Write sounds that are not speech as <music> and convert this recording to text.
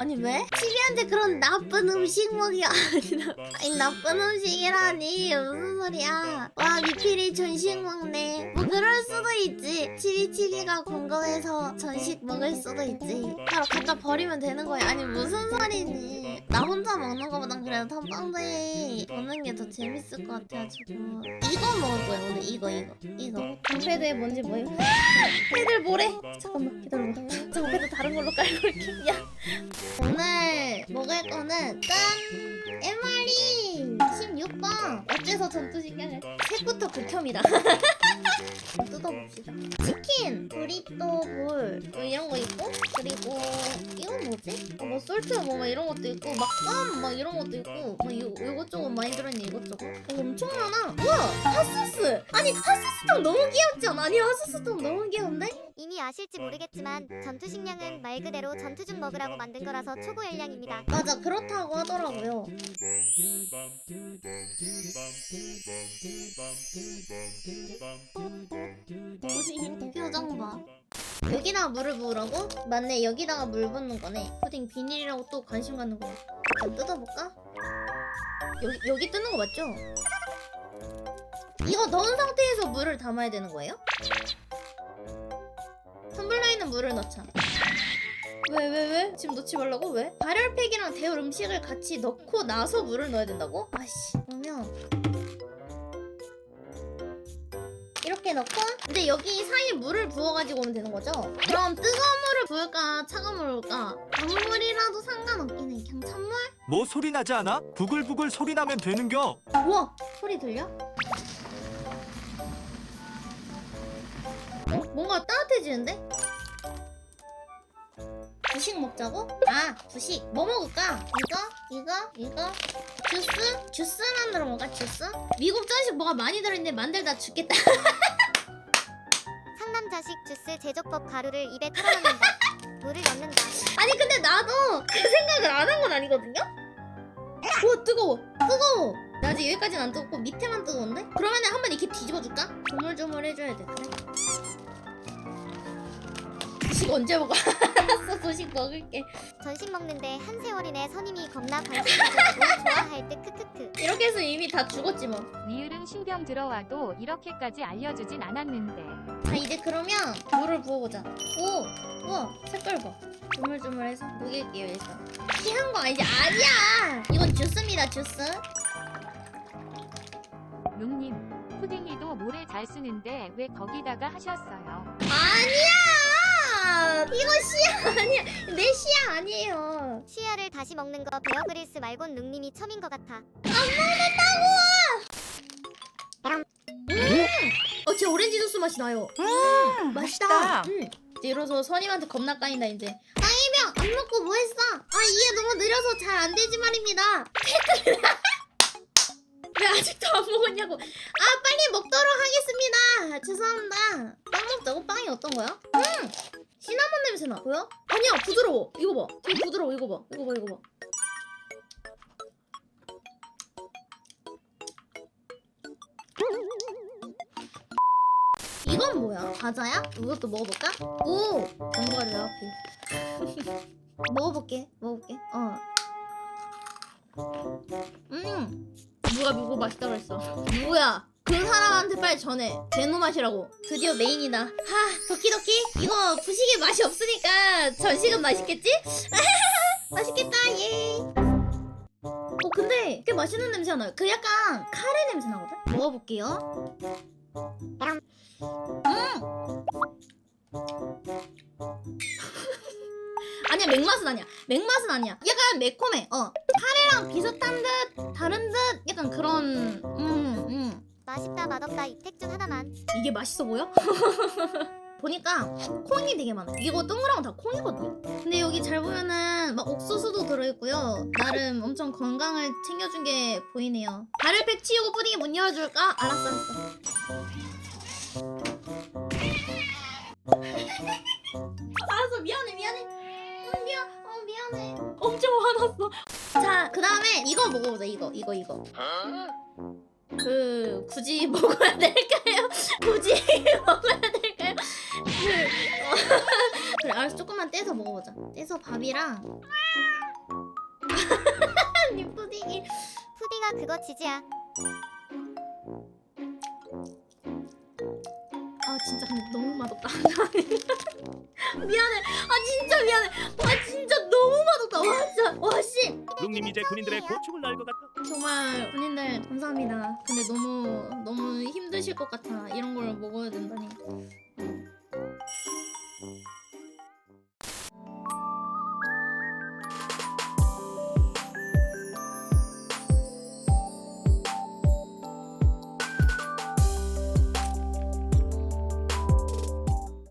아니 왜? 치비한테 그런 나쁜 음식 먹이야 아니, 아니 나쁜 음식이라니. 무슨 소리야. 와 미필이 전식 먹네. 뭐 그럴 수도 있지 치비 치비가 궁금해서 전식 먹을 수도 있지. 바로 갖다 버리면 되는 거야. 아니 무슨 소리니? 나 혼자 먹는 거보단 그래도 탐방대 먹는 게 더 재밌을 것 같아가지고. 이거 먹을 거야 오늘 이거 이거 이거. 방패드에 뭔지 뭐예요? 패들 뭐래? 잠깐만 기다려봐. 잠깐 패드 다른 걸로 깔고 올게. 야. 오늘 먹을 거는 짠! 16번 어째서 전투식량을 색부터 극혐이다 뜯어봅시다 치킨, 브리또 볼 뭐 이런 거 있고 그리고 이건 뭐지? 어, 뭐 솔트 뭐막 이런 것도 있고 막감 막 이런 것도 있고 뭐 요, 요것저것 많이 들어있네 이것저것 어, 엄청 많아 우와 핫소스 아니 핫소스통 너무 귀엽지 않아? 아니 핫소스통 너무 귀여운데? 이미 아실지 모르겠지만 전투 식량은 말 그대로 전투 중 먹으라고 만든 거라서 초보 열량입니다. 맞아 그렇다고 하더라고요 여기다가 물을 부으라고? 맞네 여기다가 물 붓는 거네 푸딩 비닐이라고 또 관심 갖는 거야 좀 뜯어볼까? 여기, 여기 뜯는 거 맞죠? 이거 넣은 상태에서 물을 담아야 되는 거예요? 텀블러에 있는 물을 넣자 왜 왜 왜? 지금 넣지 말라고? 왜? 발열팩이랑 데울 음식을 같이 넣고 나서 물을 넣어야 된다고? 아씨 그러면 이렇게 넣고 근데 여기 사이에 물을 부어가지고 오면 되는 거죠? 그럼 뜨거운 물을 부을까 차가운 물을 부을까? 강물이라도 상관없긴 해 그냥 찬물? 뭐 소리 나지 않아? 부글부글 소리 나면 되는겨. 우와 소리 들려? 어? 뭔가 따뜻해지는데? 부식 먹자고? 아 부식 뭐 먹을까? 이거? 이거? 이거? 주스? 주스 만들어 먹을까 주스? 미국 전식 뭐가 많이 들어있는데 만들다 죽겠다 <laughs> 상남자식 주스 제조법 가루를 입에 털어넣는다. 물을 넣는다. 아니 근데 나도 그 생각을 안 한 건 아니거든요? 와 뜨거워 뜨거워 나 아직 여기까지는 안 뜨겁고 밑에만 뜨거운데? 그러면은 한번 이렇게 뒤집어줄까? 조물조물 해줘야 돼 그래 부식 언제 먹어? <laughs> 알았어 부식 먹을게 전식 먹는데 한 세월이네 선임이 겁나 관심 가져주고 좋아할 듯 크크크. 이렇게 해서 이미 다 죽었지 뭐. 리을은 신병 들어와도 이렇게까지 알려주진 않았는데 자 이제 그러면 물을 부어보자. 오, 우와 색깔 봐. 조물조물해서 녹일게요 일단. 시한 거 아니지? 아니야. 이건 주스입니다 주스. 룽님 푸딩이도 모래 잘 쓰는데 왜 거기다가 하셨어요? 아니야. 이거 시야 아니야. 내 시야 아니에요. 시야를 다시 먹는 거 베어그릴스 말곤 능님이 처민 것 같아. 어, 제 오렌지 주스 맛이 나요. 음, 맛있다. 음. 이러서 선임한테 겁나 까인다 이제. 깡이병 안 먹고 뭐 했어? 아 이해 너무 느려서 잘 안 되지 말입니다. 왜 아직도 안 먹었냐고. 아 빨리 먹도록 하겠습니다. 죄송합니다. 빵 먹자고 빵이 어떤 거야? 음 시나몬 냄새 나. 보여? 아니야 부드러워. 이거 봐. 되게 부드러워. 이거 봐. 이거 봐. 이거 봐. 이건 뭐야? 과자야? 이것도 먹어볼까? 오! 견과류 앞에 <laughs> 먹어볼게 먹어볼게 어 음! 누가 누구 맛있다고 했어 <laughs> 누구야? 그 사람한테 빨리 전해. 제노 맛이라고. 드디어 메인이다. 하 도끼도끼? 이거 부식의 맛이 없으니까 전식은 맛있겠지? <laughs> 맛있겠다 예. 어, 근데 꽤 맛있는 냄새가 나요. 그 약간 카레 냄새 나거든? 먹어볼게요. 음! <laughs> 아니야 맥맛은 아니야. 맥맛은 아니야. 약간 매콤해. 어. 카레랑 비슷한 듯 다른 듯? 약간 그런 음음 맛있다 맛없다 이택 중 하나만. 이게 맛있어 보여? <laughs> 보니까 콩이 되게 많아. 이거 동그란 건 다 콩이거든요. 근데 여기 잘 보면은 막 옥수수도 들어있고요. 나름 엄청 건강을 챙겨준 게 보이네요. 발을 팩 치우고 푸딩이 문 열어줄까? 알았어 알았어. <laughs> 알았어 미안해 미안해. 음, 미안 어 미안해. 엄청 화났어. 자 그 다음에 이거 먹어보자 이거 이거 이거 그 <laughs> <laughs> 굳이 먹어야 될까요? 굳이 먹어야 될까요? 그래 알았어 조금만 떼서 먹어보자 떼서 밥이랑 <laughs> 니 푸딩이 푸딩아 그거 지지야. 진짜 근데 너무 맛없다. <laughs> 미안해. 아 진짜 미안해. 와 진짜 너무 맛없다. 와 진짜. 와 씨. 룽님 이제 군인들의 고충을 알 것 같아. 정말 군인들 감사합니다. 근데 너무 너무 힘드실 것 같아. 이런 걸 먹어야 된다니